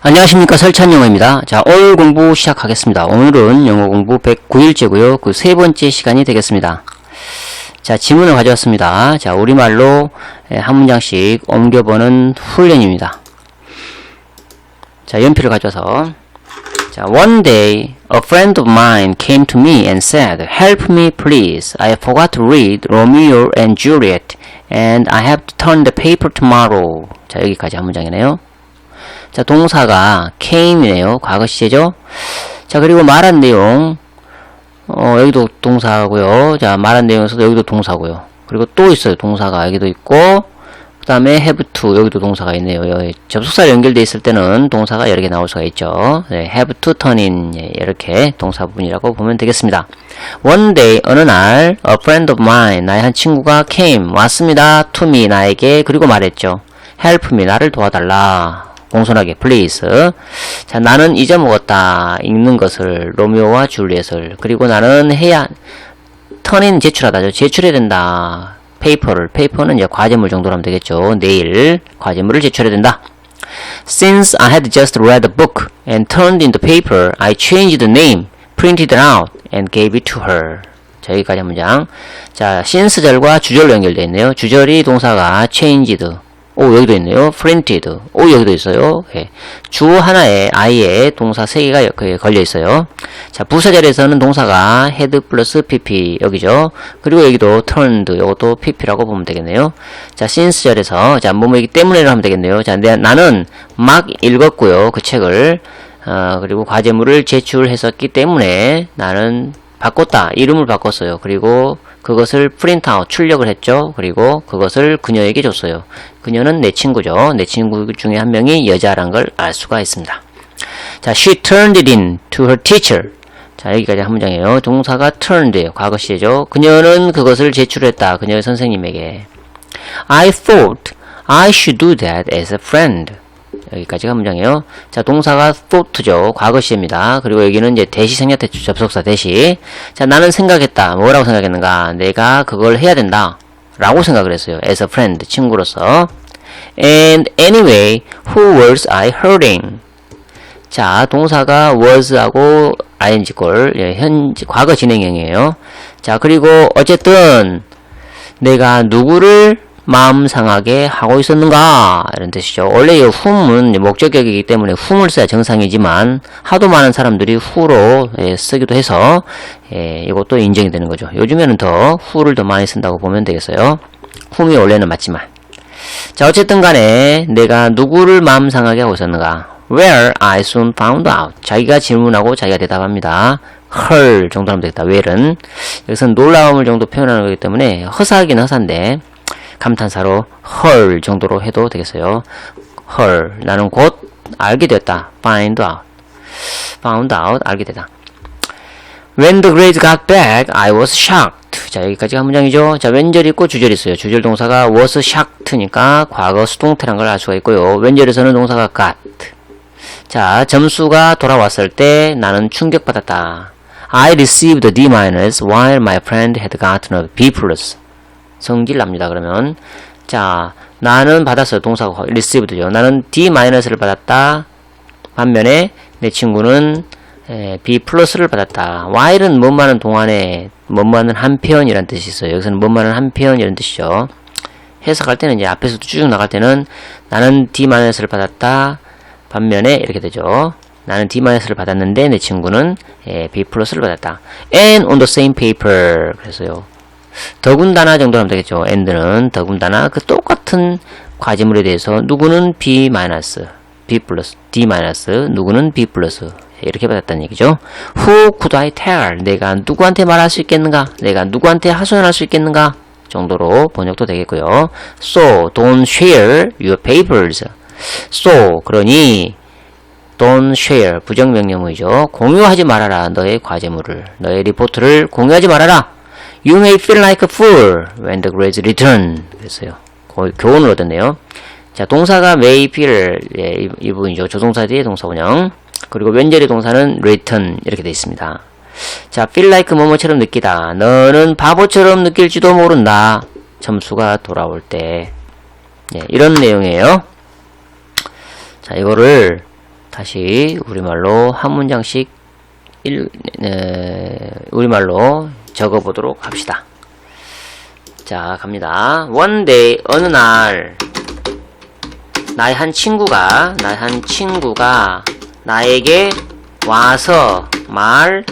안녕하십니까 설찬 영어입니다. 자 오늘 공부 시작하겠습니다. 오늘은 영어 공부 109일째고요. 그 세 번째 시간이 되겠습니다. 자 지문을 가져왔습니다. 자 우리말로 예, 한 문장씩 옮겨보는 훈련입니다. 자 연필을 가져와서 자 one day a friend of mine came to me and said help me please I forgot to read Romeo and Juliet and I have to turn the paper tomorrow 자 여기까지 한 문장이네요. 자, 동사가 came이네요. 과거 시제죠. 자, 그리고 말한 내용, 어, 여기도 동사고요. 자, 말한 내용에서도 여기도 동사고요. 그리고 또 있어요. 동사가 여기도 있고, 그 다음에 have to, 여기도 동사가 있네요. 접속사 연결되어 있을 때는 동사가 여러 개 나올 수가 있죠. 네, have to turn in, 예, 이렇게 동사 부분이라고 보면 되겠습니다. One day, 어느 날, a friend of mine, 나의 한 친구가 came, 왔습니다. to me, 나에게, 그리고 말했죠. help me, 나를 도와달라. 공손하게 please. 자 나는 잊어먹었다. 읽는 것을 로미오와 줄리엣을. 그리고 나는 해야 턴인 제출하다죠. 제출해야 된다. 페이퍼를. 페이퍼는 이제 과제물 정도로 하면 되겠죠. 내일 과제물을 제출해야 된다. Since I had just read the book and turned in the paper, I changed the name, printed it out, and gave it to her. 자, 여기까지 한 문장. 자, since절과 주절로 연결되어 있네요. 주절이 동사가 changed, 오 여기도 있네요. printed. 오 여기도 있어요. 예. 주 하나에 i에 동사 세 개가 여기에 걸려 있어요. 자 부사절에서는 동사가 had 플러스 pp 여기죠. 그리고 여기도 turned 이것도 pp라고 보면 되겠네요. 자 since절에서 자 뭐뭐이기 때문에로 하면 되겠네요. 자 내, 나는 막 읽었고요. 그 책을 어, 그리고 과제물을 제출했었기 때문에 나는 바꿨다. 이름을 바꿨어요. 그리고 그것을 프린트아웃 출력을 했죠. 그리고 그것을 그녀에게 줬어요. 그녀는 내 친구죠. 내 친구 중에 한 명이 여자란 걸 알 수가 있습니다. 자, she turned it in to her teacher. 자, 여기까지 한 문장이에요. 동사가 turned예요. 과거 시제죠. 그녀는 그것을 제출했다. 그녀의 선생님에게. I thought I should do that as a friend. 여기까지가 문장이에요. 자, 동사가 thought죠. 과거 시입니다. 그리고 여기는 이제 대시 생략대 접속사 대시. 자, 나는 생각했다. 뭐라고 생각했는가? 내가 그걸 해야 된다. 라고 생각을 했어요. as a friend. 친구로서. And anyway, who was I hurting? 자, 동사가 was하고 ing꼴, 예, 현재, 과거 진행형이에요. 자, 그리고 어쨌든 내가 누구를 마음 상하게 하고 있었는가 이런 뜻이죠. 원래 이 whom은 목적격이기 때문에 whom을 써야 정상이지만 하도 많은 사람들이 who로 예, 쓰기도 해서 예, 이것도 인정이 되는 거죠. 요즘에는 더 who를 더 많이 쓴다고 보면 되겠어요. whom이 원래는 맞지만 자 어쨌든 간에 내가 누구를 마음 상하게 하고 있었는가 where I soon found out 자기가 질문하고 자기가 대답합니다. her 정도 하면 되겠다. where는 여기서 놀라움을 정도 표현하는 거기 때문에 허사하긴 허사인데 감탄사로 헐 정도로 해도 되겠어요. 헐 나는 곧 알게 되었다. find out. found out 알게 되다. When the grades got back, I was shocked. 자 여기까지가 한 문장이죠. 자 왼절이 있고 주절이 있어요. 주절 동사가 was shocked니까 과거 수동태란 걸 알 수가 있고요. 왼절에서는 동사가 got. 자 점수가 돌아왔을 때 나는 충격받았다. I received a D minus while my friend had gotten a B. 성질 납니다. 그러면 자 나는 받았어요. 동사가 received죠. 나는 D-를 받았다. 반면에 내 친구는 에, B 플러스를 받았다. while은 뭐뭐하는 동안에 뭐뭐하는 한편 이란 뜻이 있어요. 여기서는 뭐뭐하는 한편이란 뜻이죠. 해석할 때는 이제 앞에서도 쭉 나갈 때는 나는 D-를 받았다. 반면에 이렇게 되죠. 나는 D-를 받았는데 내 친구는 에, B 플러스를 받았다. and on the same paper. 그래서요. 더군다나 정도 하면 되겠죠. and는 더군다나 그 똑같은 과제물에 대해서 누구는 b 마이너스, b 플러스, d 마이너스, 누구는 b 플러스 이렇게 받았다는 얘기죠. Who could I tell? 내가 누구한테 말할 수 있겠는가? 내가 누구한테 하소연할 수 있겠는가? 정도로 번역도 되겠고요. So don't share your papers. So 그러니 don't share 부정명령어이죠. 공유하지 말아라 너의 과제물을 너의 리포트를 공유하지 말아라. You may feel like a fool when the grades return. 그랬어요. 교훈을 얻었네요. 자, 동사가 may feel, 예, 이, 이 부분이죠. 조동사 뒤에 동사 원형. 그리고 면절의 동사는 return. 이렇게 되어 있습니다. 자, feel like 뭐뭐처럼 느끼다. 너는 바보처럼 느낄지도 모른다. 점수가 돌아올 때. 예, 이런 내용이에요. 자, 이거를 다시 우리말로 한 문장씩 일, 에, 우리말로 적어보도록 합시다. 자, 갑니다. One day, 어느 날, 나의 한 친구가, 나의 한 친구가 나에게 와서 말했다.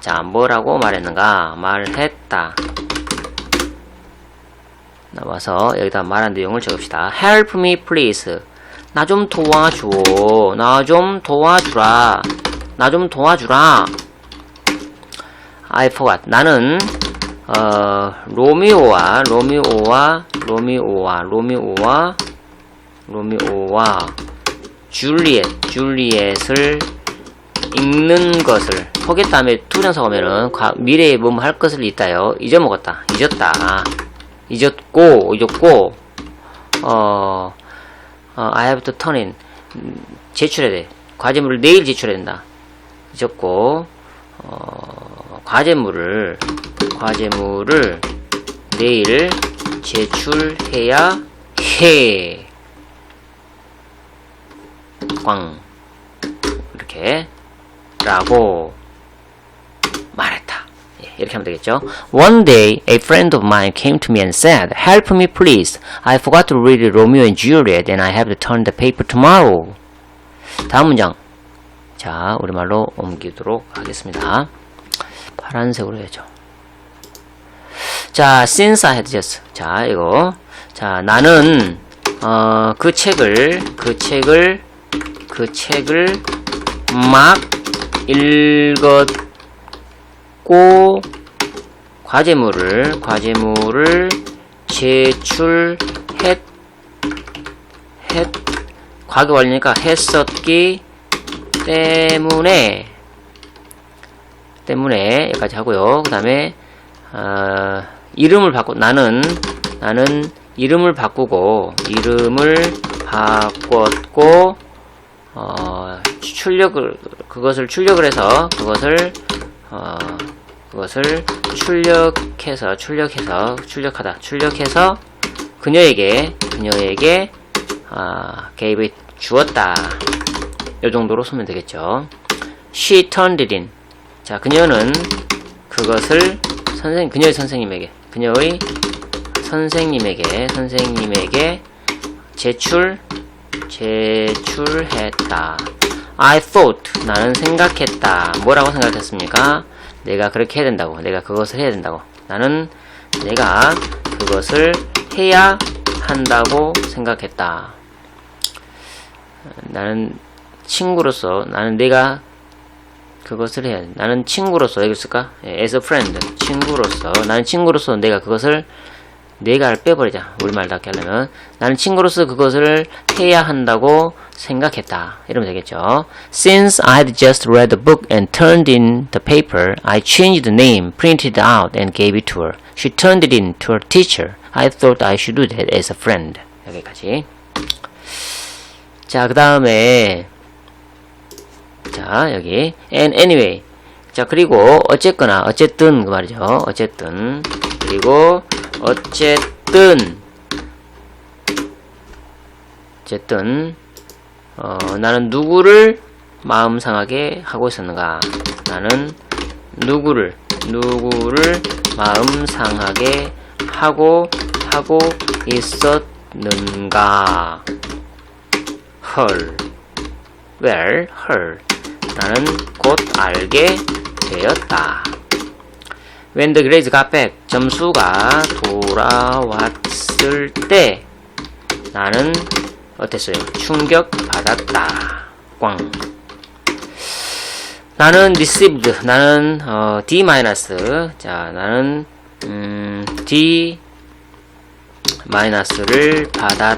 자, 뭐라고 말했는가? 말했다. 나와서 여기다 말한 내용을 적읍시다. Help me please. 나 좀 도와줘. 나 좀 도와주라. 나 좀 도와주라. I forgot. 나는 어, 로미오와 로미오와 로미오와 로미오와 로미오와 줄리엣 줄리엣을 읽는 것을 포겟 다음에 투정사 오면은 과- 미래에 뭐뭐 할 것을 있다요. 잊어먹었다. 잊었다. 잊었고 잊었고 어, 어 I have to turn in. 음, 제출해야 돼. 과제물을 내일 제출해야 된다. 잊었고 어, 과제물을 과제물을 내일 제출해야 해. 꽝. 이렇게 라고 말했다. 예, 이렇게 하면 되겠죠. One day, a friend of mine came to me and said, Help me please. I forgot to read Romeo and Juliet and I have to turn the paper tomorrow. 다음 문장. 자, 우리말로 옮기도록 하겠습니다. 파란색으로 해야죠. 자, since I had. 자, 이거. 자, 나는, 어, 그 책을, 그 책을, 그 책을 막 읽었고, 과제물을, 과제물을 제출했, 했, 과거 완료니까 했었기 때문에, 때문에 여기까지 하고요. 그 다음에 어, 이름을 바꾸 나는 나는 이름을 바꾸고 이름을 바꿨고 어, 출력을 그것을 출력을 해서 그것을 어, 그것을 출력해서 출력해서 출력하다 출력해서 그녀에게 그녀에게 아, it 주었다. 이 정도로 쓰면 되겠죠. She turned it in. 자, 그녀는 그것을 선생 그녀의 선생님에게 그녀의 선생님에게 선생님에게 제출 제출했다. I thought 나는 생각했다. 뭐라고 생각했습니까? 내가 그렇게 해야 된다고. 내가 그것을 해야 된다고. 나는 내가 그것을 해야 한다고 생각했다. 나는 친구로서 나는 내가 그것을 해야 돼. 나는 친구로서 여기 있을까? 예, as a friend 친구로서 나는 친구로서 내가 그것을 내가를 빼버리자 우리말답게 하려면 나는 친구로서 그것을 해야 한다고 생각했다 이러면 되겠죠 Since I'd just read the book and turned in the paper I changed the name, printed it out and gave it to her She turned it in to her teacher I thought I should do that as a friend 여기까지 자 그 다음에 자, 여기. and anyway. 자, 그리고 어쨌거나, 어쨌든 그 말이죠. 어쨌든. 그리고 어쨌든. 어쨌든 어, 나는 누구를 마음 상하게 하고 있었는가? 나는 누구를 누구를 마음 상하게 하고 하고 있었는가? 헐. Well, her. 나는 곧 알게 되었다. When the grades got back, 점수가 돌아왔을 때 나는 어땠어요? 충격 받았다. 꽝. 나는 received. 나는 어, D. 자, 나는 음, D 마이너스를 받았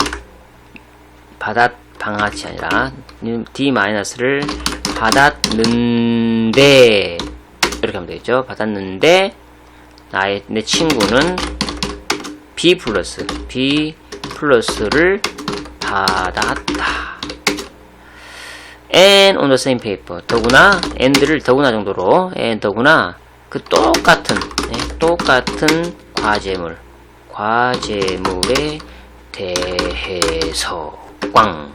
받았 방아치 아니라 D 마이너스를 받았는데 이렇게 하면 되겠죠. 받았는데 나의 내 친구는 B 플러스 B 플러스를 받았다. and on the same paper. 더구나 and를 더구나 정도로 and 더구나 그 똑같은 네, 똑같은 과제물 과제물에 대해서 꽝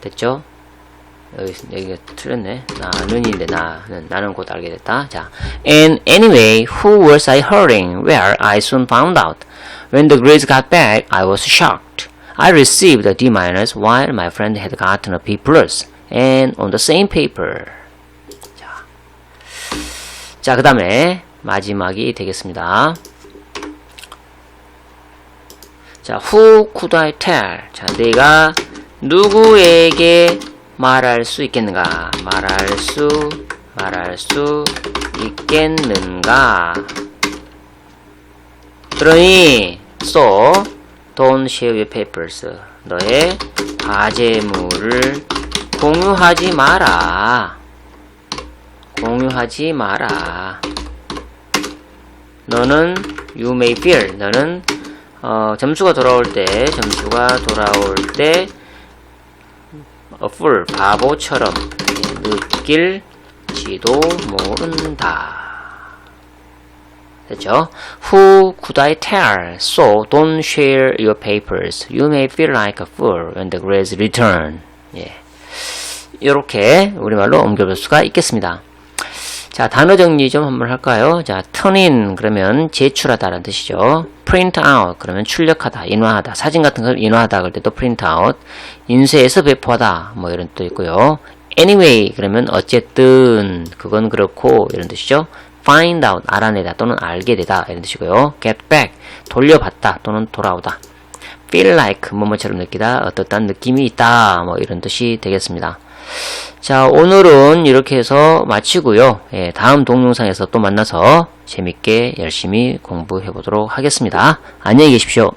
됐죠? 여기, 여기가 틀렸네. 나는인데, 나는, 나는 곧 알게 됐다. 자. And anyway, who was I hurting? Where I soon found out. When the grades got back, I was shocked. I received a D minus while my friend had gotten a B plus. And on the same paper. 자. 자, 그 다음에 마지막이 되겠습니다. 자, who could I tell? 자, 내가 누구에게 말할 수 있겠는가? 말할 수, 말할 수 있겠는가? 그러니, so, don't share your papers. 너의 과제물을 공유하지 마라. 공유하지 마라. 너는 you may feel. 너는 어, 점수가 돌아올 때, 점수가 돌아올 때, a fool, 바보처럼 느낄지도 모른다. 됐죠? Who could I tell? So don't share your papers. You may feel like a fool when the grades return. 예. 이렇게 우리말로 옮겨볼 수가 있겠습니다. 자, 단어 정리 좀 한번 할까요? 자, turn in 그러면 제출하다라는 뜻이죠. print out 그러면 출력하다, 인화하다. 사진 같은 걸 인화하다 그럴 때도 print out. 인쇄해서 배포하다 뭐 이런 뜻도 있고요. anyway 그러면 어쨌든 그건 그렇고 이런 뜻이죠. find out 알아내다 또는 알게 되다 이런 뜻이고요. get back 돌려받다 또는 돌아오다. feel like 뭐뭐처럼 느끼다 어떻단 느낌이 있다 뭐 이런 뜻이 되겠습니다. 자, 오늘은 이렇게 해서 마치고요. 예, 다음 동영상에서 또 만나서 재밌게 열심히 공부해 보도록 하겠습니다. 안녕히 계십시오.